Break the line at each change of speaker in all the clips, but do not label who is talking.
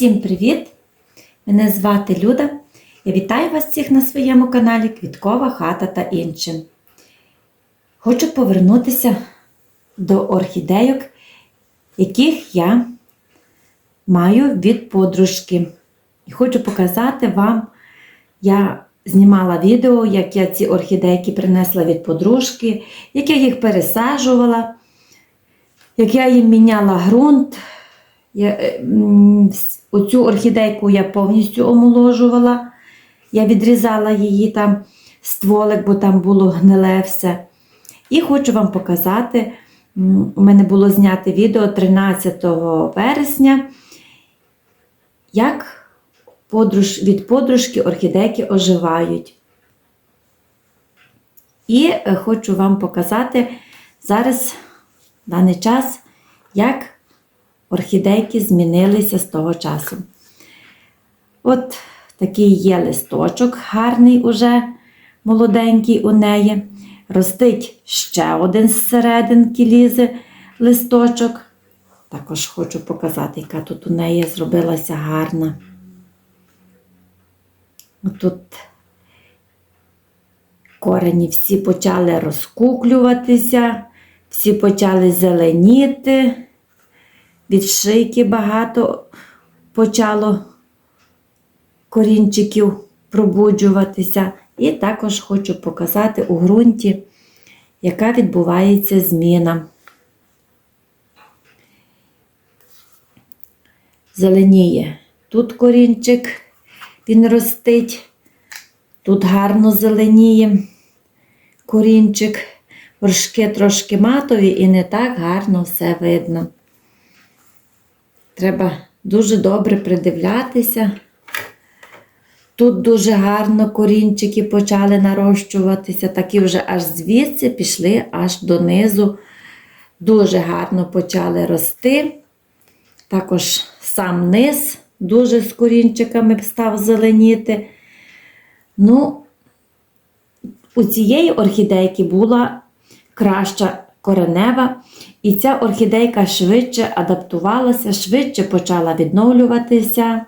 Всім привіт! Мене звати Люда. Я вітаю вас всіх на своєму каналі Квіткова хата та іншим. Хочу повернутися до орхідейок, яких я маю від подружки. І хочу показати вам, я знімала відео, як я ці орхідейки принесла від подружки, як я їх пересаджувала, як я їм міняла ґрунт. Я, е, Оцю орхідейку я повністю омоложувала. Я відрізала її там стволик, бо там було гниле все. І хочу вам показати, у мене було знято відео 13 вересня, як подруж, від подружки орхідейки оживають. І е, хочу вам показати зараз, в даний час, як орхідейки змінилися з того часу. От такий є листочок гарний уже, молоденький у неї. Ростить ще один з серединки лізе листочок. Також хочу показати, яка тут у неї зробилася гарна. Тут корені всі почали розкуклюватися, всі почали зеленіти від шийки багато почало корінчиків пробуджуватися. І також хочу показати у ґрунті, яка відбувається зміна. Зеленіє. Тут корінчик, він ростить, тут гарно зеленіє корінчик, вершки трошки матові і не так гарно все видно. Треба дуже добре придивлятися. Тут дуже гарно корінчики почали нарощуватися, такі вже аж звідси пішли аж донизу. Дуже гарно почали рости. Також сам низ дуже з корінчиками став зеленіти. Ну, у цієї орхідейки була краща коренева, і ця орхідейка швидше адаптувалася, швидше почала відновлюватися.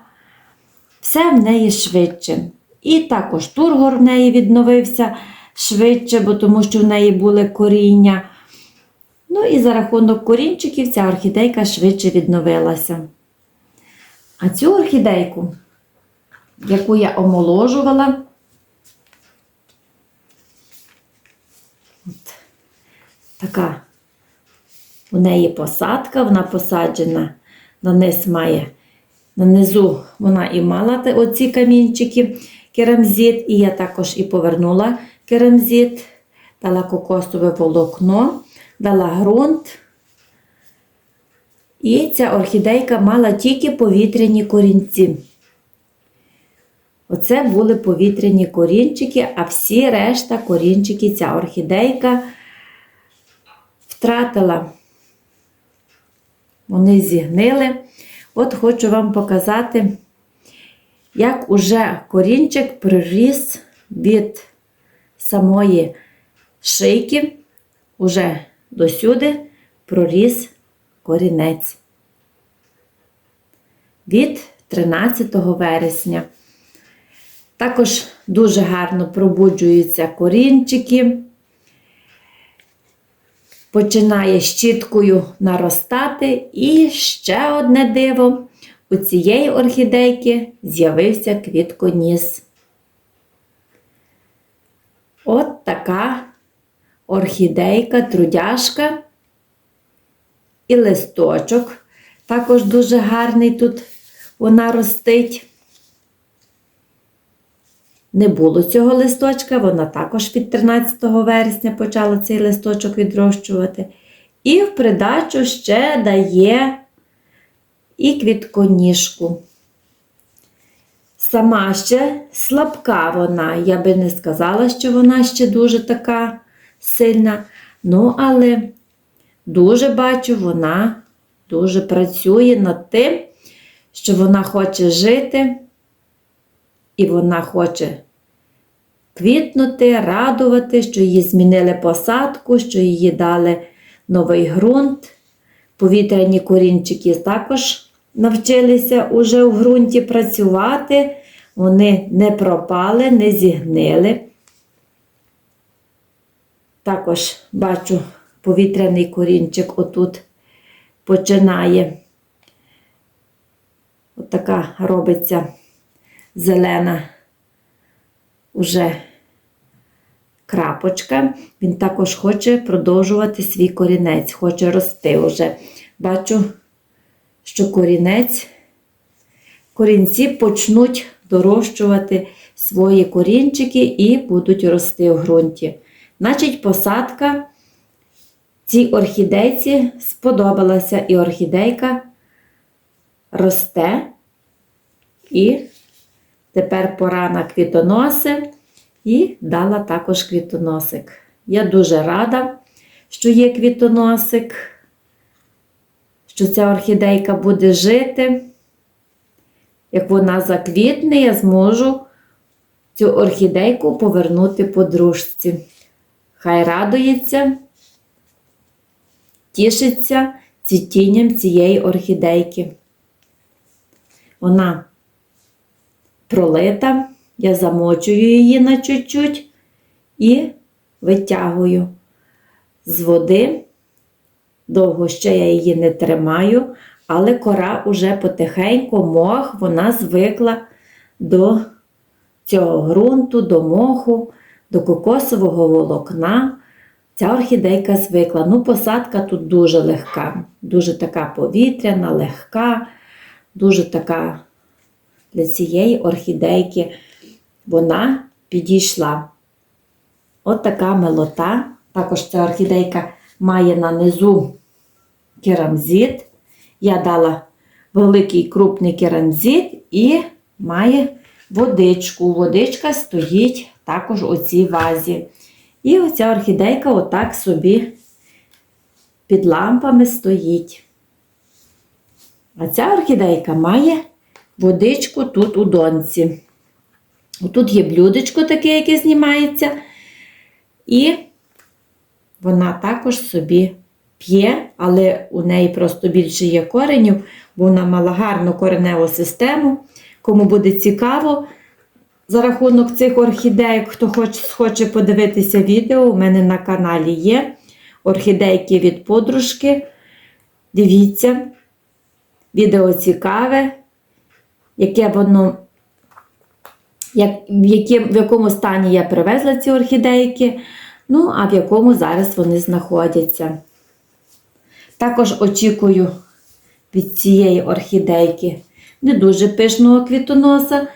Все в неї швидше. І також тургор в неї відновився швидше, бо тому що в неї були коріння. Ну і за рахунок корінчиків ця орхідейка швидше відновилася. А цю орхідейку, яку я омоложувала, така у неї посадка, вона посаджена, на низ має. Нанизу вона і мала оці камінчики керамзит, і я також і повернула керамзит, дала кокосове волокно, дала ґрунт. І ця орхідейка мала тільки повітряні корінці. Оце були повітряні корінчики, а всі решта корінчики ця орхідейка втратила. Вони зігнили. От хочу вам показати, як уже корінчик приріс від самої шийки, уже досюди проріс корінець. Від 13 вересня. Також дуже гарно пробуджуються корінчики починає щіткою наростати. І ще одне диво. У цієї орхідейки з'явився квітконіс. От така орхідейка, трудяшка і листочок. Також дуже гарний тут вона ростить. Не було цього листочка, вона також від 13 вересня почала цей листочок відрощувати. І в придачу ще дає і квітконіжку. Сама ще слабка вона, я би не сказала, що вона ще дуже така сильна. Ну, але дуже бачу, вона дуже працює над тим, що вона хоче жити. І вона хоче квітнути, радувати, що її змінили посадку, що її дали новий ґрунт. Повітряні корінчики також навчилися уже в ґрунті працювати, вони не пропали, не зігнили. Також бачу повітряний корінчик отут починає. Отака робиться зелена уже крапочка. Він також хоче продовжувати свій корінець, хоче рости вже. Бачу, що корінець, корінці почнуть дорощувати свої корінчики і будуть рости в ґрунті. Значить, посадка цій орхідейці сподобалася, і орхідейка росте. І тепер пора на квітоноси і дала також квітоносик. Я дуже рада, що є квітоносик, що ця орхідейка буде жити. Як вона заквітне, я зможу цю орхідейку повернути подружці. Хай радується, тішиться цвітінням цієї орхідейки. Вона пролита, я замочую її на чуть-чуть і витягую з води. Довго ще я її не тримаю, але кора уже потихеньку мох, вона звикла до цього ґрунту, до моху, до кокосового волокна. Ця орхідейка звикла. Ну, посадка тут дуже легка, дуже така повітряна, легка, дуже така для цієї орхідейки вона підійшла. От така милота. Також ця орхідейка має на низу керамзит. Я дала великий крупний керамзит і має водичку. Водичка стоїть також у цій вазі. І оця орхідейка отак собі під лампами стоїть. А ця орхідейка має водичку тут у донці. Тут є блюдечко таке, яке знімається. І вона також собі п'є, але у неї просто більше є коренів, бо вона мала гарну кореневу систему. Кому буде цікаво, за рахунок цих орхідейок, хто хоче, хоче подивитися відео, у мене на каналі є орхідейки від подружки. Дивіться, відео цікаве, яке воно, як, в, яким, в якому стані я привезла ці орхідейки, ну, а в якому зараз вони знаходяться. Також очікую від цієї орхідейки не дуже пишного квітоноса,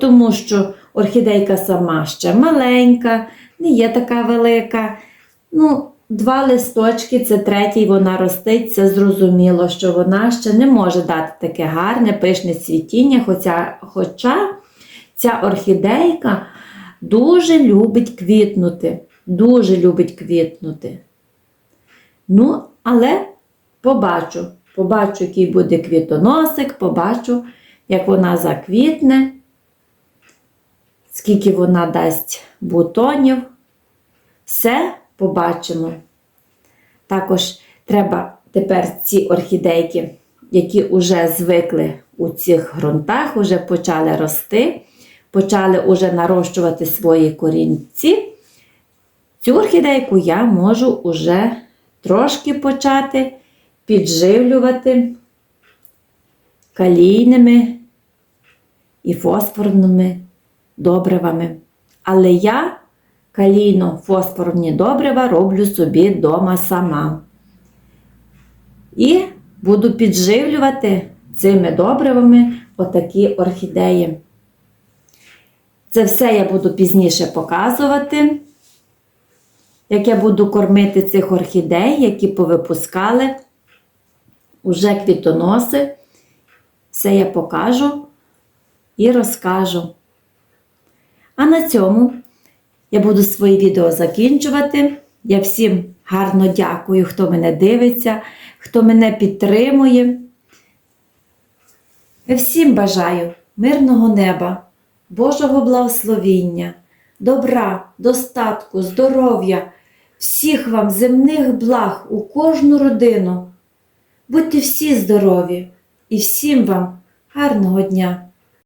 тому що орхідейка сама ще маленька, не є така велика. Ну, Два листочки, це третій, вона ростить, це зрозуміло, що вона ще не може дати таке гарне пишне цвітіння, хоча, хоча ця орхідейка дуже любить квітнути. Дуже любить квітнути. Ну, але побачу, побачу, який буде квітоносик, побачу, як вона заквітне, скільки вона дасть бутонів. Все побачимо. Також треба тепер ці орхідейки, які вже звикли у цих ґрунтах, вже почали рости, почали вже нарощувати свої корінці. Цю орхідейку я можу вже трошки почати підживлювати калійними і фосфорними добривами. Але я калійно-фосфорні добрива роблю собі вдома сама. І буду підживлювати цими добривами отакі орхідеї. Це все я буду пізніше показувати, як я буду кормити цих орхідей, які повипускали уже квітоноси. Все я покажу і розкажу. А на цьому я буду свої відео закінчувати. Я всім гарно дякую, хто мене дивиться, хто мене підтримує. Я всім бажаю мирного неба, Божого благословіння, добра, достатку, здоров'я, всіх вам земних благ у кожну родину. Будьте всі здорові, і всім вам гарного дня!